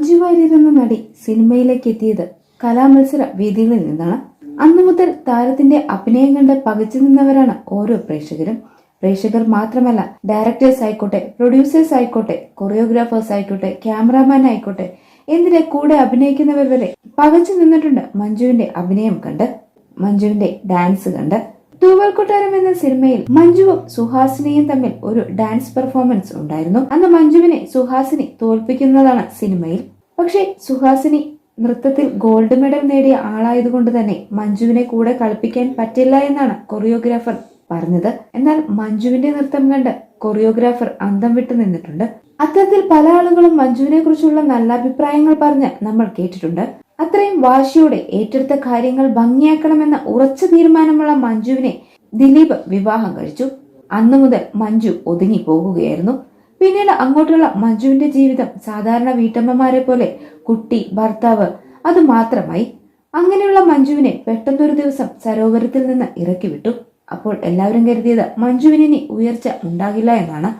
മഞ്ജു വാര്യർ എന്ന നടി സിനിമയിലേക്ക് എത്തിയത്. കലാമത്സര വേദികളിൽ നിന്നാണ്. അന്നു മുതൽ താരത്തിന്റെ അഭിനയം കണ്ട് പകച്ചു നിന്നവരാണ് ഓരോ പ്രേക്ഷകരും. പ്രേക്ഷകർ മാത്രമല്ല ഡയറക്ടേഴ്സ് ആയിക്കോട്ടെ പ്രൊഡ്യൂസേഴ്സ് ആയിക്കോട്ടെ കൊറിയോഗ്രാഫേഴ്സ് ആയിക്കോട്ടെ ക്യാമറാമാൻ ആയിക്കോട്ടെ എന്തിനെ കൂടെ അഭിനയിക്കുന്നവർ വരെ പകച്ചു നിന്നിട്ടുണ്ട് മഞ്ജുവിന്റെ അഭിനയം കണ്ട് മഞ്ജുവിന്റെ ഡാൻസ് കണ്ട്. തൂവൽ കൊട്ടാരം എന്ന സിനിമയിൽ മഞ്ജുവും സുഹാസിനിയും തമ്മിൽ ഒരു ഡാൻസ് പെർഫോമൻസ് ഉണ്ടായിരുന്നു. അന്ന് മഞ്ജുവിനെ സുഹാസിനി തോൽപ്പിക്കുന്നതാണ് സിനിമയിൽ. പക്ഷേ സുഹാസിനി നൃത്തത്തിൽ ഗോൾഡ് മെഡൽ നേടിയ ആളായതുകൊണ്ട് തന്നെ മഞ്ജുവിനെ കൂടെ കളിപ്പിക്കാൻ പറ്റില്ല എന്നാണ് കൊറിയോഗ്രാഫർ പറഞ്ഞത്. എന്നാൽ മഞ്ജുവിന്റെ നൃത്തം കണ്ട് കൊറിയോഗ്രാഫർ അന്തം വിട്ടു നിന്നിട്ടുണ്ട്. അത്തരത്തിൽ പല ആളുകളും മഞ്ജുവിനെ കുറിച്ചുള്ള നല്ല അഭിപ്രായങ്ങൾ പറഞ്ഞ് നമ്മൾ കേട്ടിട്ടുണ്ട്. അത്രയും വാശിയോടെ ഏറ്റെടുത്ത കാര്യങ്ങൾ ഭംഗിയാക്കണമെന്ന ഉറച്ച തീരുമാനമുള്ള മഞ്ജുവിനെ ദിലീപ് വിവാഹം കഴിച്ചു. അന്നു മുതൽ മഞ്ജു ഒതുങ്ങി പോകുകയായിരുന്നു. പിന്നീട് അങ്ങോട്ടുള്ള മഞ്ജുവിന്റെ ജീവിതം സാധാരണ വീട്ടമ്മമാരെ പോലെ കുട്ടി ഭർത്താവ് അത് മാത്രമായി. അങ്ങനെയുള്ള മഞ്ജുവിനെ പെട്ടെന്നൊരു ദിവസം സരോവരത്തിൽ നിന്ന് ഇറക്കി വിട്ടു അപ്പോൾ എല്ലാവരും കരുതിയത് മഞ്ജുവിനി ഉയർച്ച ഉണ്ടാകില്ല എന്നാണ്.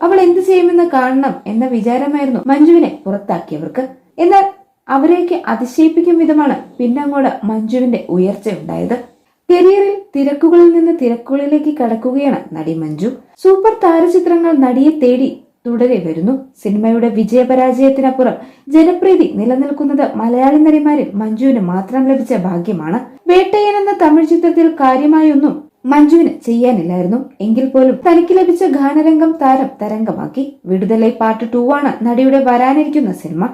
അവൾ എന്ത് ചെയ്യുമെന്ന് കാണണം എന്ന വിചാരമായിരുന്നു മഞ്ജുവിനെ പുറത്താക്കിയവർക്ക്. എന്നാൽ അവരെയൊക്കെ അതിശയിപ്പിക്കും വിധമാണ് പിന്നങ്ങോട് മഞ്ജുവിന്റെ ഉയർച്ച ഉണ്ടായത് കരിയറിൽ തിരക്കുകളിൽ നിന്ന് തിരക്കുകളിലേക്ക് കടക്കുകയാണ് നടി മഞ്ജു. സൂപ്പർ താരചിത്രങ്ങൾ നടിയെ തേടി തുടരെ വരുന്നു. സിനിമയുടെ വിജയപരാജയത്തിനപ്പുറം ജനപ്രീതി നിലനിൽക്കുന്നത് മലയാളി നടിമാരിൽ മഞ്ജുവിന് മാത്രം ലഭിച്ച ഭാഗ്യമാണ്. വേട്ടയൻ എന്ന തമിഴ് ചിത്രത്തിൽ കാര്യമായൊന്നും മഞ്ജുവിന് ചെയ്യാനില്ലായിരുന്നു. എങ്കിൽ പോലും തനിക്ക് ലഭിച്ച ഗാനരംഗം താരം തരംഗമാക്കി. വിടുതലൈ പാർട്ട് ടു ആണ് നടിയുടെ വരാനിരിക്കുന്ന സിനിമ.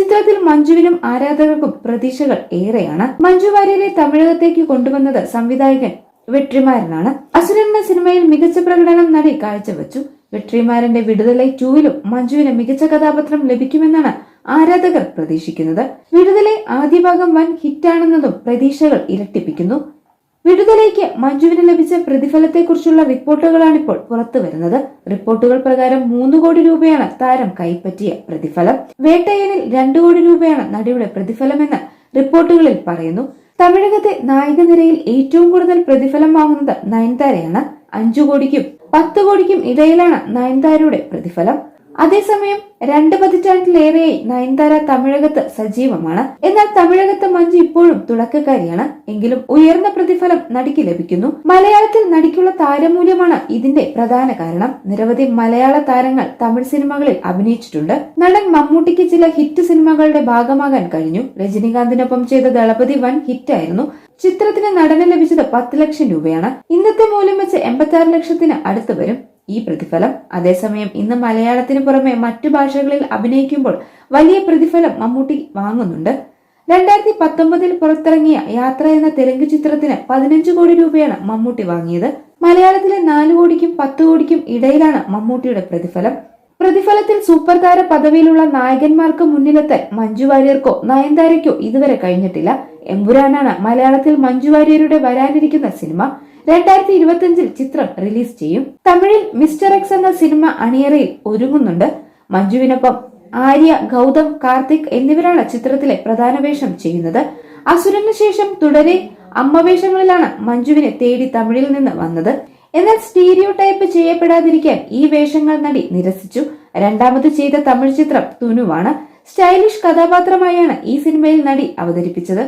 ചിത്രത്തിൽ മഞ്ജുവിനും ആരാധകർക്കും പ്രതീക്ഷകൾ ഏറെയാണ്. മഞ്ജു വാര്യരെ തമിഴകത്തേക്ക് കൊണ്ടുവന്നത് സംവിധായകൻ വെട്രിമാരനാണ്. അസുരൻ എന്ന സിനിമയിൽ മികച്ച പ്രകടനം നടി കാഴ്ചവെച്ചു. വെട്രിമാരന്റെ വിടുതലൈ ടൂവിലും മഞ്ജുവിന് മികച്ച കഥാപാത്രം ലഭിക്കുമെന്നാണ് ആരാധകർ പ്രതീക്ഷിക്കുന്നത്. വിടുതലൈ ആദ്യ ഭാഗം വൻ ഹിറ്റാണെന്നതും പ്രതീക്ഷകൾ ഇരട്ടിപ്പിക്കുന്നു. വിടുതലേക്ക് മഞ്ജുവിന് ലഭിച്ച പ്രതിഫലത്തെക്കുറിച്ചുള്ള റിപ്പോർട്ടുകളാണിപ്പോൾ പുറത്തു വരുന്നത് റിപ്പോർട്ടുകൾ പ്രകാരം മൂന്ന് കോടി രൂപയാണ് താരം കൈപ്പറ്റിയ പ്രതിഫലം. വേട്ടയനിൽ രണ്ടു കോടി രൂപയാണ് നടിയുടെ പ്രതിഫലമെന്ന് റിപ്പോർട്ടുകളിൽ പറയുന്നു. തമിഴകത്തെ നായിക നിരയിൽ ഏറ്റവും കൂടുതൽ പ്രതിഫലം വാങ്ങുന്നത് നയൻതാരയാണ്. അഞ്ചു കോടിക്കും പത്ത് കോടിക്കും ഇടയിലാണ് നയൻതാരയുടെ പ്രതിഫലം. അതേസമയം രണ്ട് പതിറ്റാണ്ടിലേറെയായി നയൻതാര തമിഴകത്ത് സജീവമാണ്. എന്നാൽ തമിഴകത്ത് മഞ്ജു ഇപ്പോഴും തുടക്കക്കാരിയാണ്. എങ്കിലും ഉയർന്ന പ്രതിഫലം നടിക്ക് ലഭിക്കുന്നു. മലയാളത്തിൽ നടിക്കുള്ള താരമൂല്യമാണ് ഇതിന്റെ പ്രധാന കാരണം. നിരവധി മലയാള താരങ്ങൾ തമിഴ് സിനിമകളിൽ അഭിനയിച്ചിട്ടുണ്ട്. നടൻ മമ്മൂട്ടിക്ക് ചില ഹിറ്റ് സിനിമകളുടെ ഭാഗമാകാൻ കഴിഞ്ഞു. രജനീകാന്തിനൊപ്പം ചെയ്ത ദളപതി വൻ ഹിറ്റായിരുന്നു. ചിത്രത്തിന് നടന് ലഭിച്ചത് പത്ത് ലക്ഷം രൂപയാണ്. ഇന്നത്തെ മൂല്യം വെച്ച് എൺപത്തി ലക്ഷത്തിന് അടുത്ത് വരും. ഈ പ്രതിഫലം. അതേസമയം ഇന്ന് മലയാളത്തിന് പുറമെ മറ്റു ഭാഷകളിൽ അഭിനയിക്കുമ്പോൾ വലിയ പ്രതിഫലം മമ്മൂട്ടി വാങ്ങുന്നുണ്ട്. രണ്ടായിരത്തി പത്തൊമ്പതിൽ പുറത്തിറങ്ങിയ യാത്ര എന്ന തെലുങ്ക് ചിത്രത്തിന് പതിനഞ്ച് കോടി രൂപയാണ് മമ്മൂട്ടി വാങ്ങിയത്. മലയാളത്തിലെ നാല് കോടിക്കും പത്ത് കോടിക്കും ഇടയിലാണ് മമ്മൂട്ടിയുടെ പ്രതിഫലം. പ്രതിഫലത്തിൽ സൂപ്പർ താര പദവിയിലുള്ള നായകന്മാർക്ക് മുന്നിലെത്താൻ മഞ്ജു വാര്യർക്കോ നയൻതാരയ്ക്കോ ഇതുവരെ കഴിഞ്ഞിട്ടില്ല. എമ്പുരാനാണ്. മലയാളത്തിൽ മഞ്ജു വാര്യരുടെ വരാനിരിക്കുന്ന സിനിമ രണ്ടായിരത്തി ഇരുപത്തിയഞ്ചിൽ ചിത്രം റിലീസ് ചെയ്യും. തമിഴിൽ മിസ്റ്റർ എക്സ് എന്ന സിനിമ അണിയറയിൽ ഒരുങ്ങുന്നുണ്ട്. മഞ്ജുവിനൊപ്പം ആര്യ ഗൗതം കാർത്തിക് എന്നിവരാണ് ചിത്രത്തിലെ പ്രധാന വേഷം ചെയ്യുന്നത്. അസുരന് ശേഷം തുടരെ അമ്മവേഷങ്ങളിലാണ് മഞ്ജുവിനെ തേടി തമിഴിൽ നിന്ന് വന്നത്. എന്നാൽ സ്റ്റീരിയോ ടൈപ്പ് ചെയ്യപ്പെടാതിരിക്കാൻ ഈ വേഷങ്ങൾ നടി നിരസിച്ചു. രണ്ടാമത് ചെയ്ത തമിഴ് ചിത്രം തുനുവാണ്. സ്റ്റൈലിഷ് കഥാപാത്രമായാണ് ഈ സിനിമയിൽ നടി അവതരിപ്പിച്ചത്.